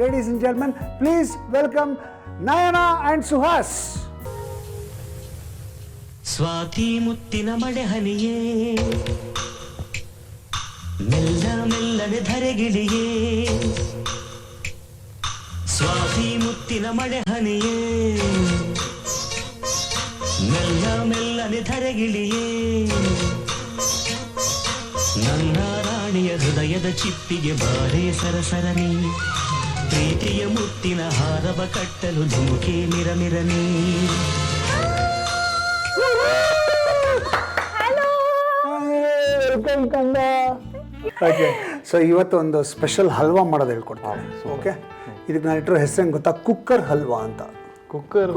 Ladies and gentlemen, please welcome Nayana and Suhas. Swati ಮುತ್ತಿನ ಮಡೆ ಹನಿಯೇ ಮೆಲ್ಲ ಮೆಲ್ಲನೆ ಧರೆಗಿಳಿಯೇ. ಸ್ವಾತಿ ಮುತ್ತಿನ ಮಡೆ ಹನಿಯೇ ಮೆಲ್ಲ ಮೆಲ್ಲನೆ ಧರೆಗಿಳಿಯೇ. ನನ್ನ ರಾಣಿಯ ಹೃದಯದ ಚಿಪ್ಪಿಗೆ ಬಾರೇ ಸರಸರನಿ ಪ್ರೀತಿಯ ಮುತ್ತಿನ ಹಾರವ ಕಟ್ಟಲು ಧುಮುಕಿ ಮಿರಮಿರನಿ ವೆಲ್ಕಮ್ ಕಂದ ಓಕೆ ಸೊ ಇವತ್ತು ಒಂದು ಸ್ಪೆಷಲ್ ಹಲ್ವಾ ಮಾಡೋದು ಹೇಳ್ಕೊಡ್ತೀನಿ. ಓಕೆ ಇದಕ್ಕೆ ನಾನು ಇಟ್ಟಿರೋ ಹೆಸರು ಗೊತ್ತಾ? ಕುಕ್ಕರ್ ಹಲ್ವಾ ಅಂತ. ಕುಕ್ಕರ್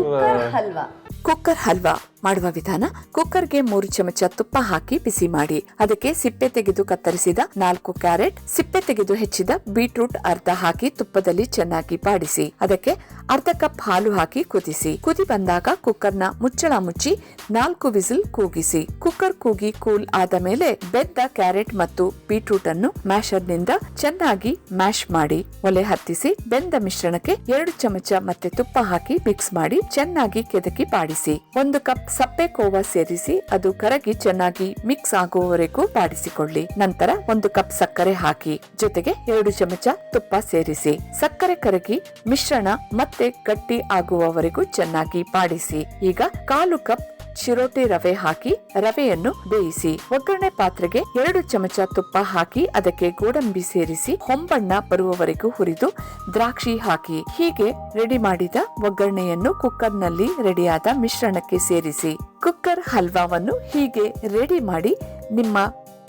ಹಲ್ವಾ. ಕುಕ್ಕರ್ ಹಲ್ವಾ. ಮಾಡುವ ವಿಧಾನ ಕುಕ್ಕರ್ಗೆ ಮೂರು ಚಮಚ ತುಪ್ಪ ಹಾಕಿ ಬಿಸಿ ಮಾಡಿ. ಅದಕ್ಕೆ ಸಿಪ್ಪೆ ತೆಗೆದು ಕತ್ತರಿಸಿದ ನಾಲ್ಕು ಕ್ಯಾರೆಟ್, ಸಿಪ್ಪೆ ತೆಗೆದು ಹೆಚ್ಚಿದ ಬೀಟ್ರೂಟ್ ಅರ್ಧ ಹಾಕಿ ತುಪ್ಪದಲ್ಲಿ ಚೆನ್ನಾಗಿ ಬಾಡಿಸಿ. ಅದಕ್ಕೆ ಅರ್ಧ ಕಪ್ ಹಾಲು ಹಾಕಿ ಕುದಿಸಿ. ಕುದಿ ಬಂದಾಗ ಕುಕ್ಕರ್ನ ಮುಚ್ಚಳ ಮುಚ್ಚಿ ನಾಲ್ಕು ವಿಸಿಲ್ ಕೂಗಿಸಿ. ಕುಕ್ಕರ್ ಕೂಗಿ ಕೂಲ್ ಆದ ಮೇಲೆ ಬೆದ್ದ ಕ್ಯಾರೆಟ್ ಮತ್ತು ಬೀಟ್ರೂಟ್ ಅನ್ನು ಮ್ಯಾಶರ್ನಿಂದ ಚೆನ್ನಾಗಿ ಮ್ಯಾಶ್ ಮಾಡಿ. ಒಲೆ ಹತ್ತಿಸಿ ಬೆಂದ ಮಿಶ್ರಣಕ್ಕೆ ಎರಡು ಚಮಚ ಮತ್ತೆ ತುಪ್ಪ ಹಾಕಿ ಮಿಕ್ಸ್ ಮಾಡಿ ಚೆನ್ನಾಗಿ ಕೆದಕಿ ಬಾಡಿಸಿ. ಒಂದು ಕಪ್ ಸಪ್ಪೆ ಕೋವಾ ಸೇರಿಸಿ ಅದು ಕರಗಿ ಚೆನ್ನಾಗಿ ಮಿಕ್ಸ್ ಆಗುವವರೆಗೂ ಬಾಡಿಸಿಕೊಳ್ಳಿ. ನಂತರ ಒಂದು ಕಪ್ ಸಕ್ಕರೆ ಹಾಕಿ, ಜೊತೆಗೆ ಎರಡು ಚಮಚ ತುಪ್ಪ ಸೇರಿಸಿ. ಸಕ್ಕರೆ ಕರಗಿ ಮಿಶ್ರಣ ಮತ್ತೆ ಗಟ್ಟಿ ಆಗುವವರೆಗೂ ಚೆನ್ನಾಗಿ ಬಾಡಿಸಿ. ಈಗ ಕಾಲು ಕಪ್ ಚಿರೋಟಿ ರವೆ ಹಾಕಿ, ರವೆಯನ್ನು ಬೇಯಿಸಿ. ಒಗ್ಗರಣೆ ಪಾತ್ರೆಗೆ ಎರಡು ಚಮಚ ತುಪ್ಪ ಹಾಕಿ, ಅದಕ್ಕೆ ಗೋಡಂಬಿ ಸೇರಿಸಿ ಹೊಂಬಣ್ಣ ಬರುವವರೆಗೂ ಹುರಿದು ದ್ರಾಕ್ಷಿ ಹಾಕಿ. ಹೀಗೆ ರೆಡಿ ಮಾಡಿದ ಒಗ್ಗರಣೆಯನ್ನು ಕುಕ್ಕರ್ನಲ್ಲಿ ರೆಡಿಯಾದ ಮಿಶ್ರಣಕ್ಕೆ ಸೇರಿಸಿ. ಕುಕ್ಕರ್ ಹಲ್ವಾವನ್ನು ಹೀಗೆ ರೆಡಿ ಮಾಡಿ ನಿಮ್ಮ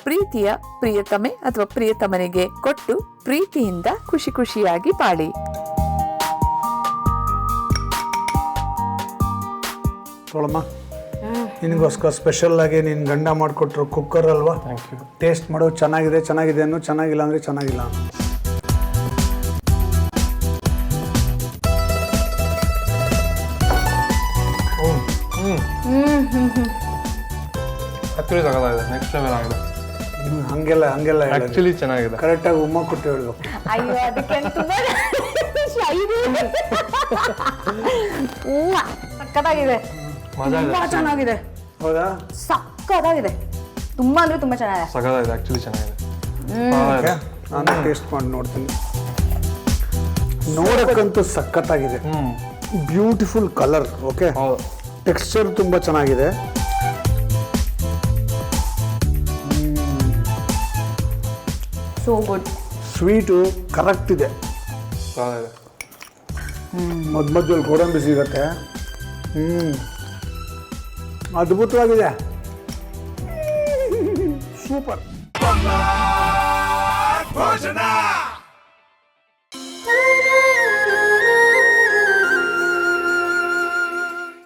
ಪ್ರೀತಿಯ ಪ್ರಿಯತಮೆ ಅಥವಾ ಪ್ರಿಯತಮನಿಗೆ ಕೊಟ್ಟು ಪ್ರೀತಿಯಿಂದ ಖುಷಿ ಖುಷಿಯಾಗಿ ಬಾಳಿ. ನಿನಗೋಸ್ಕರ ಸ್ಪೆಷಲ್ ಆಗಿ ನಿನ್ನ ಗಂಡ ಮಾಡಿಕೊಟ್ರು ಕುಕ್ಕರ್ ಅಲ್ವಾ? ಥ್ಯಾಂಕ್ ಯು ಟೇಸ್ಟ್ ಮಾಡೋ ಚೆನ್ನಾಗಿದೆ ಚೆನ್ನಾಗಿದೆ ಅನ್ನೋ ಚೆನ್ನಾಗಿಲ್ಲ ಅಂದರೆ ಚೆನ್ನಾಗಿಲ್ಲ. ಆಕ್ಚುಲಿ ತಗೋದಾಗಿದೆ ನೆಕ್ಸ್ಟ್ ಆಗಿದೆ. ಹ್ಮ್, ಹಂಗೆಲ್ಲ ಹಂಗೆಲ್ಲ ಆಕ್ಚುಲಿ ಚೆನ್ನಾಗಿದೆ. ಕರೆಕ್ಟಾಗಿ ಉಮ್ಮ ಕೊಟ್ಟು ಹೇಳ್ಬೇಕು ಅಯ್ಯೋ ಅದಕ್ಕೆ ತುಂಬಾ ಸಕ್ಕತ್ತಾಗಿದೆ ಮಜಾ ಇದೆ ತುಂಬಾ ಚೆನ್ನಾಗಿದೆ. ಹೌದಾ? ಸಕ್ಕತ್ತಾಗಿದೆ ತುಂಬಾ ಅಂದ್ರೆ ತುಂಬಾ ಚೆನ್ನಾಗಿದೆ. ಸಗದಾಗಿದೆ ಆಕ್ಚುಲಿ ಚೆನ್ನಾಗಿದೆ. ಓಕೆ ನಾನು ಟೇಸ್ಟ್ ಮಾಡಿ ನೋಡ್ತೀನಿ. ನೋಡಕ್ಕಂತೂ ಸಕ್ಕತ್ತಾಗಿದೆ ಹ್ಮ್. ಬ್ಯೂಟಿಫುಲ್ ಕಲರ್ ಓಕೆ ಹೌದು. ಟೆಕ್ಸ್ಚರ್ ತುಂಬ ಚೆನ್ನಾಗಿದೆ. ಸೋ ಗುಡ್ ಸ್ವೀಟು ಕರೆಕ್ಟ್ ಇದೆ. ಸಗದಾಗಿದೆ ಮಧ್ಯ ಮಧ್ಯದಲ್ಲಿ ಗೋಡಂಬಿ ಸಿಗತ್ತೆ. ಹ್ಞೂ ಅದ್ಭುತವಾಗಿದೆ ಸೂಪರ್ ಭೋಜನ